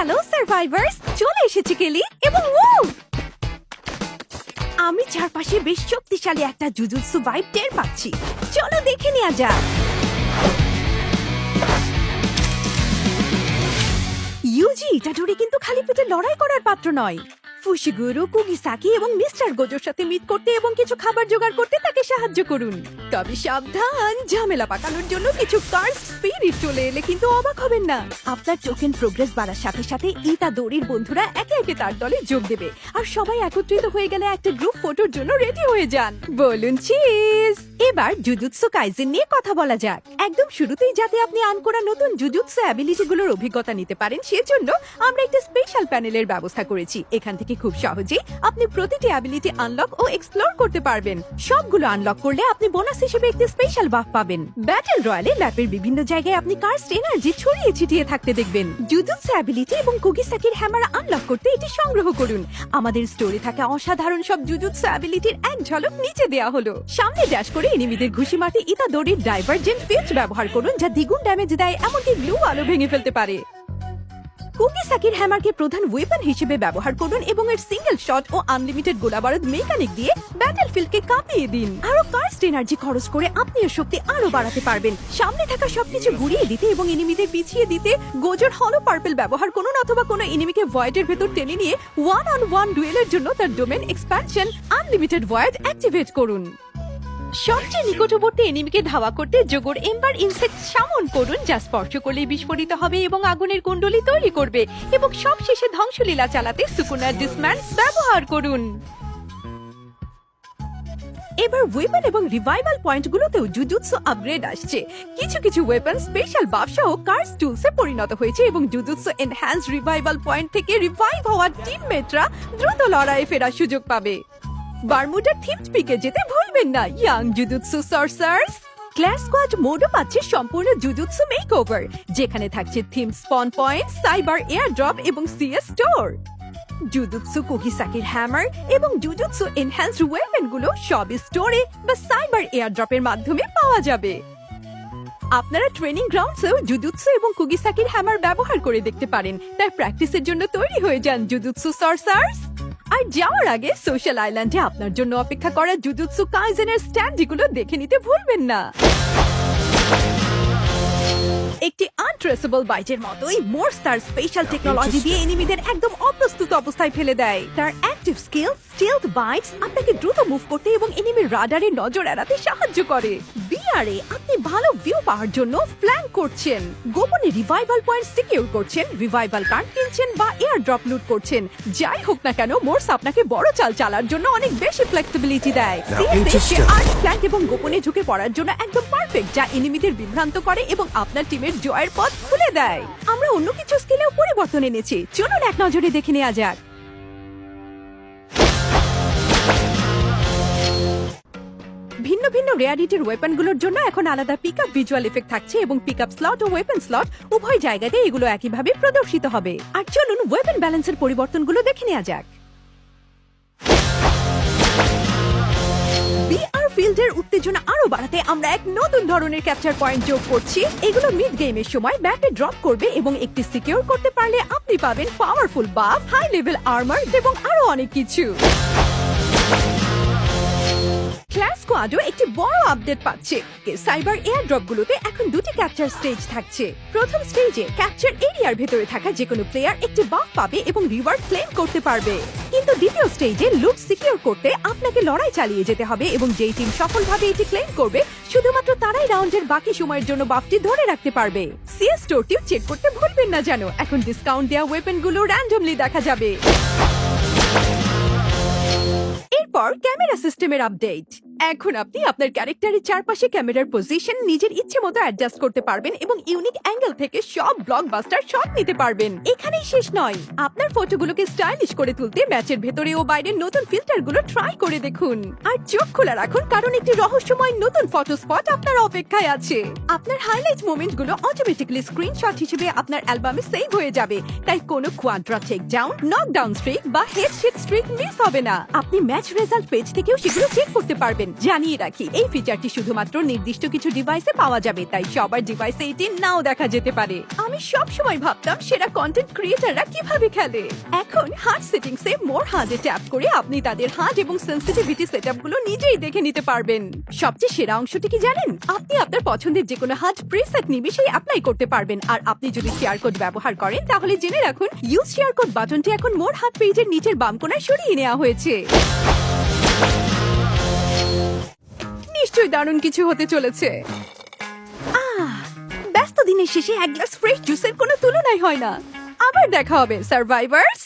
Hello survivors চলে এসেছি, কেলি, এবং ও আমি চারপাশে বেশ শক্তিশালী একটা জুজুৎসু ভাইব টের পাচ্ছি। চলো দেখে নেওয়া যাক। ইউজি এটা ধরে কিন্তু খালি পেটে লড়াই করার পাত্র নয়। ফুশিগুরু কুগিসাকি এবং মিস্টার গোজোর সাথে মিট করতে এবং কিছু খাবার জোগাড় করতে তাকে সাহায্য করুন। তবে সাবধান, ঝামেলা পাকানোর জন্য কিছু কার্স স্পিরিট চলে এলে কিন্তু অবাক হবেন না। আপনার টোকেন প্রোগ্রেস বাড়ার সাথে সাথে ইতা দড়ির বন্ধুরা একে একে তার দলে যোগ দেবে। আর সবাই একত্রিত হয়ে গেলে একটা গ্রুপ ফটোর জন্য রেডি হয়ে যান। বলুন চিজ এবার জুজুৎসু কাইজেন নিয়ে কথা বলা যাক। একদম শুরুতেই যাতে আপনি আন করা নতুন জুজুৎসু অ্যাবিলিটি গুলোর অভিজ্ঞতা নিতে পারেন, সেজন্য আমরা একটা স্পেশাল প্যানেলের ব্যবস্থা করেছি। এখান থেকে খুব সহজেই আপনি প্রতিটি অ্যাবিলিটি আনলক ও এক্সপ্লোর করতে পারবেন। সবগুলো আনলক করলে আপনি বোনাস হিসেবে একটি স্পেশাল বাফ পাবেন। ব্যাটেল রয়্যালে ল্যাপের বিভিন্ন জায়গায় আপনি কার্স্ট এনার্জি ছড়িয়ে ছিটিয়ে থাকতে দেখবেন। জুজুৎসু অ্যাবিলিটি এবং কুগিসাকির হ্যামার আনলক করতে এটি সংগ্রহ করুন। আমাদের স্টোরে থাকা অসাধারণ সব জুজুৎসু অ্যাবিলিটির এক ঝলক নিচে দেয়া হলো। সামনে ড্যাশ করে এনিমিদের ঘুষি মারতে ইতা দড়ির ডাইভারজেন্ট ফিল্ড ব্যবহার করুন যা দ্বিগুণ ড্যামেজ দেয়, এমনকি গ্লু আলো ভেঙে ফেলতে পারে। কুকিসাকির হ্যামারকে প্রধান ওয়েপন হিসেবে ব্যবহার করুন এবং এর সিঙ্গেল শট ও আনলিমিটেড গোলাবারুদ মেকানিক দিয়ে ব্যাটেলফিল্ডকে কাঁপিয়ে দিন। আরও কার্স্ট এনার্জি খরচ করে আপনি এর শক্তি আরও বাড়াতে পারবেন। সামনে থাকা সবকিছু ঘুরিয়ে দিতে এবং এনিমিদের পিছিয়ে দিতে গোজর হলো পার্পল ব্যবহার করুন অথবা কোনো এনিমিকে ভয়েডের ভেতর টেনে নিয়ে ওয়ান অন ওয়ান ডুয়েলের জন্য তার domain expansion unlimited void activate করুন। সবচেয়ে নিকটবর্তী এনিমিকে ধাওয়া করতে যোগর এম্বার ইনসেক্ট সামন করুন, যা স্পর্শ করলে বিস্ফোরিত হবে এবং আগুনের কুণ্ডলী তৈরি করবে এবং সবশেষে ধ্বংসলীলা চালাতে সুকুনার ডিসম্যান্স ব্যবহার করুন। এবার ওয়েপন এবং রিভাইভাল পয়েন্টগুলোতেও জুজুৎসু আপগ্রেড আসছে। কিছু কিছু ওয়েপন স্পেশাল বাফসা ও কার্স টুলসে পরিণত হয়েছে এবং জুজুৎসু এনহ্যান্স রিভাইভাল পয়েন্ট থেকে রিভাইভ হওয়া টিমমেটরা দ্রুত লড়াইয়ে ফেরার সুযোগ পাবে। বারমুডার থিমড পিকে যেতে ভুলবেন না। Young jujutsu sorcerers class squad মোডও পাচ্ছে সম্পূর্ণ জুজুৎসু মেকওভার, যেখানে থাকছে theme spawn point, cyber air drop এবং সিএস স্টোর জুজুৎসু কুকিসাকির হ্যামার এবং জুজুৎসু এনহ্যান্সড ওয়েপনগুলো সব স্টোরে বা সাইবার এয়ার ড্রপের মাধ্যমে পাওয়া যাবে। আপনারা ট্রেনিং গ্রাউন্ডসেও জুজুৎসু এবং কুগিসাকির হ্যামার ব্যবহার করে দেখতে পারেন। তাই প্র্যাকটিসের জন্য তৈরি হয়ে যান জুজুৎসু সর্সার্স আর যাওয়ার আগে সোশ্যাল আইল্যান্ডে আপনার জন্য অপেক্ষা করা জুজুৎসু কাইজেনের স্ট্যান্ডগুলো দেখে নিতে ভুলবেন না। একটি আনট্রেসেবল বাইটের মতোই মোর্স তার স্পেশাল টেকনোলজি দিয়ে এনিমিদের একদম অপ্রস্তুত অবস্থায় ফেলে দেয়। তার অ্যাক্টিভ স্কিল স্টিলথ বাইটস আপনাকে দ্রুত মুভ করতে এবং এনিমির রাডারে নজর এড়াতে সাহায্য করে। বিআরএ আপনি ভালো ভিউ পাওয়ার জন্য ফ্ল্যাঙ্ক করছেন। গোপনে রিভাইভাল পয়েন্ট সিকিউর করছেন রিভাইভাল কার্ড কিনছেন বা এয়ার ড্রপ লুট করছেন। যাই হোক না কেন মোর্স আপনাকে বড় চাল চালার জন্য অনেক বেশি ফ্লেক্সিবিলিটি দেয়। আর্ট ফ্ল্যাঙ্ক এবং গোপনে ঝুঁকে পড়ার জন্য একদম পারফেক্ট যা এনিমিদের বিভ্রান্ত করে এবং আপনার টিমের জয়ের পথ খুলে দেয়। আমরা অন্য কিছু স্কিলেও পরিবর্তন এনেছি। চলুন এক নজরে দেখে নেওয়া যাক। ভিন্ন ভিন্ন রেয়ারিটির ওয়েপনগুলোর জন্য এখন আলাদা পিকআপ ভিজুয়াল এফেক্ট থাকছে এবং পিকআপ স্লট ও ওয়েপন স্লট উভয় জায়গাতে এগুলো একইভাবে প্রদর্শিত হবে। আর চলুন ওয়েপন ব্যালেন্সের পরিবর্তনগুলো দেখে নেওয়া যাক। ফিল্ডের উত্তেজনা আরও বাড়াতে আমরা এক নতুন ধরনের ক্যাপচার পয়েন্ট যোগ করছি। এগুলো মিড গেমের সময় ব্যাটে ড্রপ করবে এবং একটি সিকিউর করতে পারলে আপনি পাবেন powerful buff high level armour এবং আরও অনেক কিছু। স্কোয়াডও একটি বড় আপডেট পাচ্ছে। সাইবার এয়ার ড্রপগুলোতে এখন দুটি ক্যাপচার স্টেজ থাকছে। প্রথম স্টেজে ক্যাপচার এরিয়ার ভেতরে থাকা যে কোনো প্লেয়ার একটি বাফ পাবে এবং রিওয়ার্ড ক্লেম করতে পারবে। কিন্তু দ্বিতীয় স্টেজে লুট সিকিউর করতে আপনাকে লড়াই চালিয়ে যেতে হবে এবং যেই টিম সফলভাবে এটি ক্লেম করবে, শুধুমাত্র তারাই রাউন্ডের বাকি সময়ের জন্য বাফটি ধরে রাখতে পারবে। সিএস স্টোরটিও চেক করতে ভুলবেন না যেন। এখন ডিসকাউন্ট দেওয়া ওয়েপনগুলো র্যান্ডমলি দেখা যাবে। এরপর ক্যামেরা সিস্টেমের আপডেট এখন আপনি আপনার ক্যারেক্টারের চারপাশে ক্যামেরার পজিশন নিজের ইচ্ছে মতো অ্যাডজাস্ট করতে পারবেন এবং ইউনিক অ্যাঙ্গেল থেকে সব ব্লকবাস্টার শট নিতে পারবেন। এখানেই শেষ নয়। আপনার ফটোগুলোকে স্টাইলিশ করে তুলতে ম্যাচের ভেতরে ও বাইরের নতুন ফিল্টারগুলো ট্রাই করে দেখুন। আর চোখ খোলা রাখুন কারণ একটি রহস্যময় নতুন ফটো স্পট আপনার অপেক্ষায় আছে। আপনার হাইলাইট মোমেন্টগুলো অটোমেটিক্যালি স্ক্রিনশট হিসেবে আপনার অ্যালবামে সেভ হয়ে যাবে। তাই কোনো quadra check down knock down streak বা হেড স্ট্রিক মিস হবে না। আপনি ম্যাচ রেজাল্ট পেজ থেকেও সেগুলো চেক করতে পারবেন। পারবেন জানিয়ে রাখি, এই ফিচারটি শুধুমাত্র নির্দিষ্ট কিছু ডিভাইসে পাওয়া যাবে, তাই সবার ডিভাইসে এটি নাও দেখা যেতে পারে। আমি সব সময় ভাবতাম সেরা কন্টেন্ট ক্রিয়েটাররা কীভাবে খেলে। এখন হার্ট সেটিংসে মোর হার্টে ট্যাপ করে আপনি তাদের হার্ট এবং সেন্সিটিভিটি সেটআপগুলো নিজেই দেখে নিতে পারবেন। সবচেয়ে সেরা অংশটি কি জানেন? আপনি আপনার পছন্দের যে কোনো হার্ট প্রিসেট নিমিশেই অ্যাপ্লাই করতে পারবেন। আর আপনি যদি শেয়ার কোড ব্যবহার করেন, তাহলে জেনে রাখুন ইউজ শেয়ার কোড বাটনটি এখন মোর হার্ট পেজের নিচের বাম কোনায় সরিয়ে নেওয়া হয়েছে। নিশ্চয়ই দারুণ কিছু হতে চলেছে। ব্যস্ত দিনের শেষে এক গ্লাস ফ্রেশ জুসের কোনো তুলনাই হয় না। আবার দেখা হবে সার্ভাইভার্স